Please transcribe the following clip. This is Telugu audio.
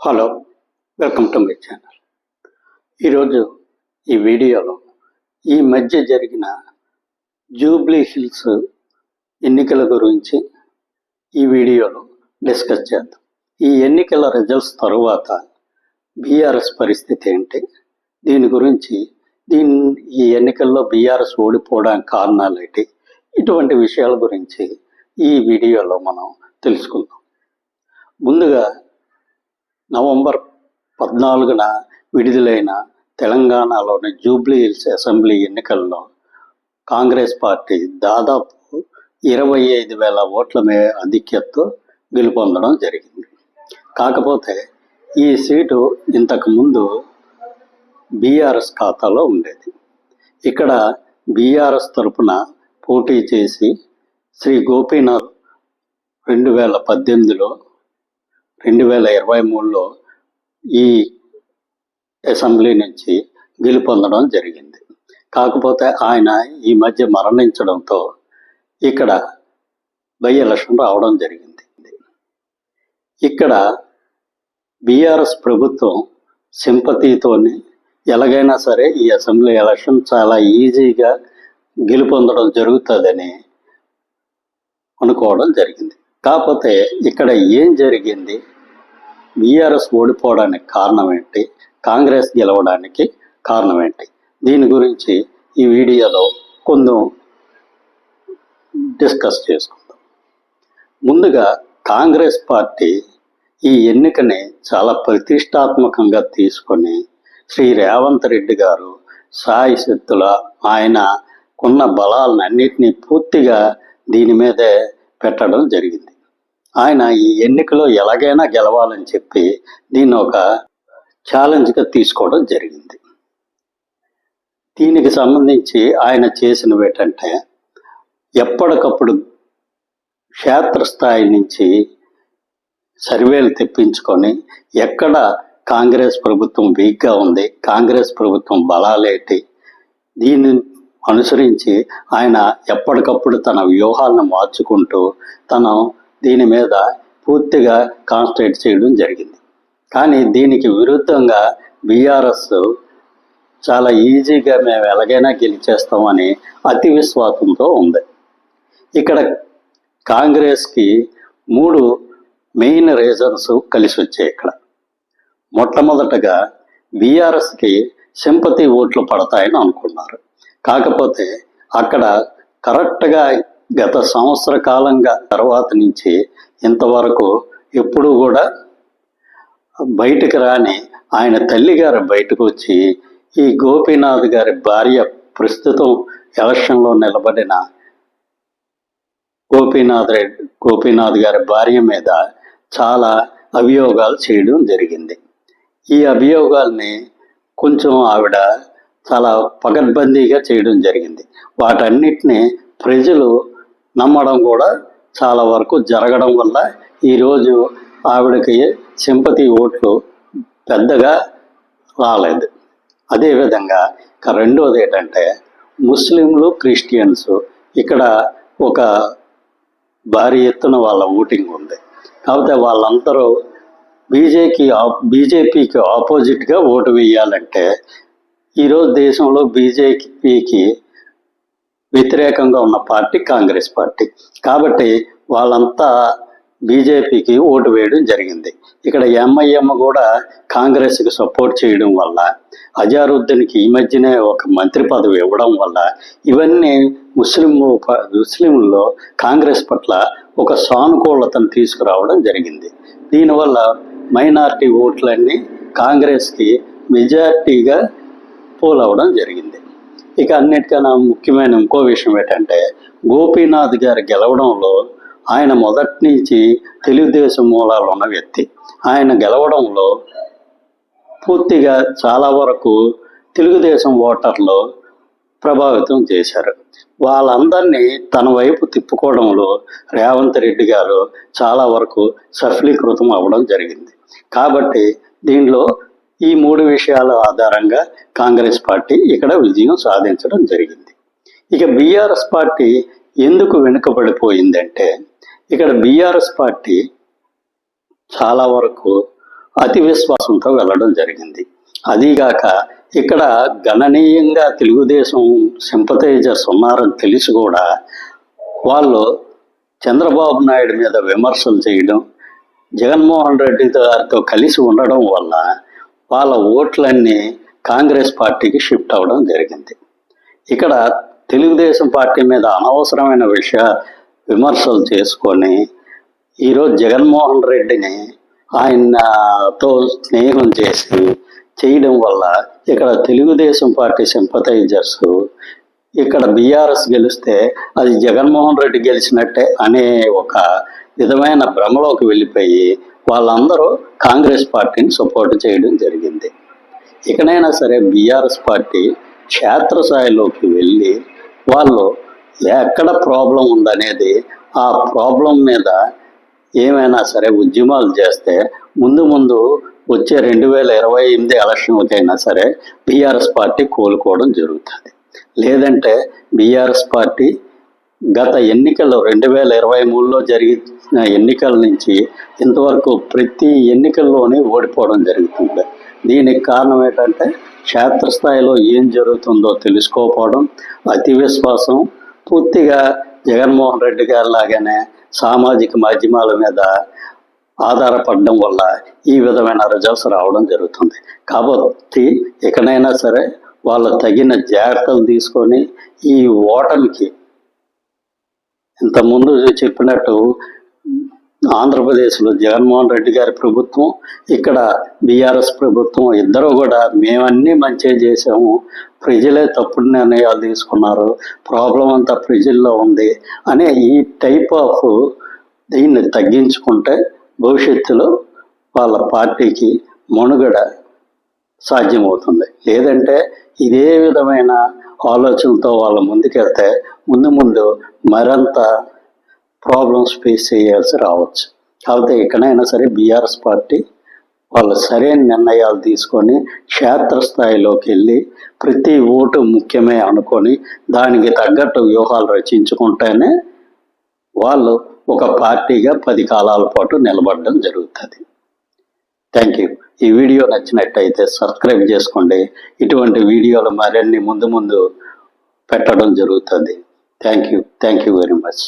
Hello welcome to my channel ఈరోజు ఈ వీడియోలో ఈ మధ్య జరిగిన జూబ్లీ హిల్స్ ఎన్నికల గురించి ఈ వీడియోలో డిస్కస్ చేద్దాం. ఈ ఎన్నికల రిజల్ట్స్ తరువాత బీఆర్ఎస్ పరిస్థితి ఏంటి? దీని గురించి దీని ఈ ఎన్నికల్లో బీఆర్ఎస్ ఓడిపోవడానికి కారణాలు ఏంటి? ఇటువంటి విషయాల గురించి ఈ వీడియోలో మనం తెలుసుకుందాం. ముందుగా నవంబర్ పద్నాలుగున విడుదలైన తెలంగాణలోని జూబ్లీ హిల్స్ అసెంబ్లీ ఎన్నికల్లో కాంగ్రెస్ పార్టీ దాదాపు ఇరవై ఐదు వేల ఓట్ల మే ఆధిక్యతతో గెలుపొందడం జరిగింది. కాకపోతే ఈ సీటు ఇంతకుముందు బీఆర్ఎస్ ఖాతాలో ఉండేది. ఇక్కడ బీఆర్ఎస్ తరపున పోటీ చేసి శ్రీ గోపీనాథ్ రెండు వేల పద్దెనిమిదిలో రెండు వేల ఇరవై మూడులో ఈ అసెంబ్లీ నుంచి గెలుపొందడం జరిగింది. కాకపోతే ఆయన ఈ మధ్య మరణించడంతో ఇక్కడ బై ఎలక్షన్ రావడం జరిగింది. ఇక్కడ బీఆర్ఎస్ ప్రభుత్వం సింపతితోని ఎలాగైనా సరే ఈ అసెంబ్లీ ఎలక్షన్ చాలా ఈజీగా గెలుపొందడం జరుగుతుందని అనుకోవడం జరిగింది. కాకపోతే ఇక్కడ ఏం జరిగింది? బీఆర్ఎస్ ఓడిపోవడానికి కారణం ఏంటి కాంగ్రెస్ గెలవడానికి కారణం ఏంటి దీని గురించి ఈ వీడియోలో కొంచెం డిస్కస్ చేసుకుందాం. ముందుగా కాంగ్రెస్ పార్టీ ఈ ఎన్నికని చాలా ప్రతిష్టాత్మకంగా తీసుకొని శ్రీ రేవంత్ రెడ్డి గారు సాయి శక్తుల ఆయన కొన్న బలాలన్నింటినీ పూర్తిగా దీని మీదే పెట్టడం జరిగింది. ఆయన ఈ ఎన్నికలో ఎలాగైనా గెలవాలని చెప్పి దీన్ని ఒక ఛాలెంజ్గా తీసుకోవడం జరిగింది. దీనికి సంబంధించి ఆయన చేసినవి ఏంటంటే ఎప్పటికప్పుడు క్షేత్రస్థాయి నుంచి సర్వేలు తెప్పించుకొని ఎక్కడ కాంగ్రెస్ ప్రభుత్వం వీక్గా ఉంది కాంగ్రెస్ ప్రభుత్వం బలాలేటి దీని అనుసరించి ఆయన ఎప్పటికప్పుడు తన వ్యూహాలను మార్చుకుంటూ తను దీని మీద పూర్తిగా కాన్సన్ట్రేట్ చేయడం జరిగింది. కానీ దీనికి విరుద్ధంగా బీఆర్ఎస్ చాలా ఈజీగా మేము ఎలాగైనా గెలిచేస్తామని అతి విశ్వాసంతో ఉంది. ఇక్కడ కాంగ్రెస్కి మూడు మెయిన్ రీజన్స్ కలిసి వచ్చాయి ఇక్కడ. మొట్టమొదటగా బీఆర్ఎస్కి సింపతి ఓట్లు పడతాయని అనుకున్నారు. కాకపోతే అక్కడ కరెక్ట్గా గత సంవత్సర కాలంగా తర్వాత నుంచి ఇంతవరకు ఎప్పుడూ కూడా బయటకు రాని ఆయన తల్లి గారు బయటకు వచ్చి ఈ గోపీనాథ్ గారి భార్య ప్రస్తుతం ఎలక్షన్లో నిలబడిన గోపీనాథ్ రెడ్డి గోపీనాథ్ గారి భార్య మీద చాలా అభియోగాలు చేయడం జరిగింది. ఈ అభియోగాల్ని కొంచెం ఆవిడ చాలా పకడ్బందీగా చేయడం జరిగింది. వాటన్నిటిని ప్రజలు నమ్మడం కూడా చాలా వరకు జరగడం వల్ల ఈరోజు ఆవిడకి సింపతి ఓట్లు పెద్దగా రాలేదు. అదేవిధంగా రెండోది ఏంటంటే ముస్లింలు క్రిస్టియన్స్ ఇక్కడ ఒక భారీ ఎత్తున వాళ్ళ ఓటింగ్ ఉంది. కాకపోతే వాళ్ళందరూ బీజేపీ బీజేపీకి ఆపోజిట్గా ఓటు వేయాలంటే ఈరోజు దేశంలో బీజేపీకి వ్యతిరేకంగా ఉన్న పార్టీ కాంగ్రెస్ పార్టీ. కాబట్టి వాళ్ళంతా బీజేపీకి ఓటు వేయడం జరిగింది. ఇక్కడ ఎంఐఎం కూడా కాంగ్రెస్కి సపోర్ట్ చేయడం వల్ల అజారుద్దీన్కి ఈ మధ్యనే ఒక మంత్రి పదవి ఇవ్వడం వల్ల ఇవన్నీ ముస్లిం ముస్లింల్లో కాంగ్రెస్ పట్ల ఒక సానుకూలతను తీసుకురావడం జరిగింది. దీనివల్ల మైనారిటీ ఓట్లన్నీ కాంగ్రెస్కి మెజార్టీగా పోల్ అవ్వడం జరిగింది. ఇక అన్నిటికన్నా ముఖ్యమైన ఇంకో విషయం ఏంటంటే గోపీనాథ్ గారు గెలవడంలో ఆయన మొదటి నుంచి తెలుగుదేశం మూలాలు ఉన్న వ్యక్తి. ఆయన గెలవడంలో పూర్తిగా చాలా వరకు తెలుగుదేశం ఓటర్లు ప్రభావితం చేశారు. వాళ్ళందరినీ తన వైపు తిప్పుకోవడంలో రేవంత్ రెడ్డి గారు చాలా వరకు సఫలీకృతం అవ్వడం జరిగింది. కాబట్టి దీనిలో ఈ మూడు విషయాల ఆధారంగా కాంగ్రెస్ పార్టీ ఇక్కడ విజయం సాధించడం జరిగింది. ఇక బీఆర్ఎస్ పార్టీ ఎందుకు వెనుకబడిపోయిందంటే ఇక్కడ బీఆర్ఎస్ పార్టీ చాలా వరకు అతి విశ్వాసంతో వెళ్ళడం జరిగింది. అదీగాక ఇక్కడ గణనీయంగా తెలుగుదేశం సింపతైజర్స్ ఉన్నారని తెలిసి కూడా వాళ్ళు చంద్రబాబు నాయుడు మీద విమర్శలు చేయడం జగన్మోహన్ రెడ్డి గారితో కలిసి ఉండడం వల్ల వాళ్ళ ఓట్లన్నీ కాంగ్రెస్ పార్టీకి షిఫ్ట్ అవ్వడం జరిగింది. ఇక్కడ తెలుగుదేశం పార్టీ మీద అనవసరమైన విషయ విమర్శలు చేసుకొని ఈరోజు జగన్మోహన్ రెడ్డిని ఆయనతో స్నేహం చేసి చేయడం వల్ల ఇక్కడ తెలుగుదేశం పార్టీ సింపతైజర్స్ ఇక్కడ బీఆర్ఎస్ గెలిస్తే అది జగన్మోహన్ రెడ్డి గెలిచినట్టే అనే ఒక విధమైన భ్రమలోకి వెళ్ళిపోయి వాళ్ళందరూ కాంగ్రెస్ పార్టీని సపోర్ట్ చేయడం జరిగింది. ఇకనైనా సరే బీఆర్ఎస్ పార్టీ క్షేత్రస్థాయిలోకి వెళ్ళి వాళ్ళు ఎక్కడ ప్రాబ్లం ఉందనేది ఆ ప్రాబ్లం మీద ఏమైనా సరే ఉద్యమాలు చేస్తే ముందు ముందు వచ్చే రెండు వేల ఇరవై ఎనిమిది ఎలక్షన్కైనా సరే బీఆర్ఎస్ పార్టీ కోలుకోవడం జరుగుతుంది. లేదంటే బీఆర్ఎస్ పార్టీ గత ఎన్నికల్లో రెండు వేల ఇరవై మూడులో జరిగిన ఎన్నికల నుంచి ఇంతవరకు ప్రతి ఎన్నికల్లోనే ఓడిపోవడం జరుగుతుంది. దీనికి కారణం ఏంటంటే క్షేత్రస్థాయిలో ఏం జరుగుతుందో తెలుసుకోకపోవడం అతి విశ్వాసం. పూర్తిగా జగన్మోహన్ రెడ్డి గారి లాగానే సామాజిక మాధ్యమాల మీద ఆధారపడడం వల్ల ఈ విధమైన రిజల్ట్స్ రావడం జరుగుతుంది. కాబట్టి ఎక్కడైనా సరే వాళ్ళు తగిన జాగ్రత్తలు తీసుకొని ఈ ఓటమికి ఇంతకుముందు చెప్పినట్టు ఆంధ్రప్రదేశ్లో జగన్మోహన్ రెడ్డి గారి ప్రభుత్వం ఇక్కడ బీఆర్ఎస్ ప్రభుత్వం ఇద్దరు కూడా మేమన్నీ మంచిగా చేసాము ప్రజలే తప్పుడు నిర్ణయాలు తీసుకున్నారు. ప్రాబ్లం అంతా ప్రజల్లో ఉంది అనే ఈ టైప్ ఆఫ్ దీన్ని తగ్గించుకుంటే భవిష్యత్తులో వాళ్ళ పార్టీకి మనుగడ సాధ్యమవుతుంది. లేదంటే ఇదే విధమైన ఆలోచనతో వాళ్ళ ముందుకెళ్తే ముందు ముందు మరింత ప్రాబ్లమ్స్ ఫేస్ చేయాల్సి రావచ్చు. కాకపోతే ఎక్కడైనా సరే బీఆర్ఎస్ పార్టీ వాళ్ళు సరైన నిర్ణయాలు తీసుకొని క్షేత్రస్థాయిలోకి వెళ్ళి ప్రతి ఓటు ముఖ్యమే అనుకొని దానికి తగ్గట్టు వ్యూహాలు రచించుకుంటేనే వాళ్ళు ఒక పార్టీగా పది కాలాల పాటు నిలబడడం జరుగుతుంది. థ్యాంక్ యూ ఈ వీడియో నచ్చినట్టయితే సబ్స్క్రైబ్ చేసుకోండి. ఇటువంటి వీడియోలు మరిన్ని ముందు ముందు పెట్టడం జరుగుతుంది. Thank you thank you very much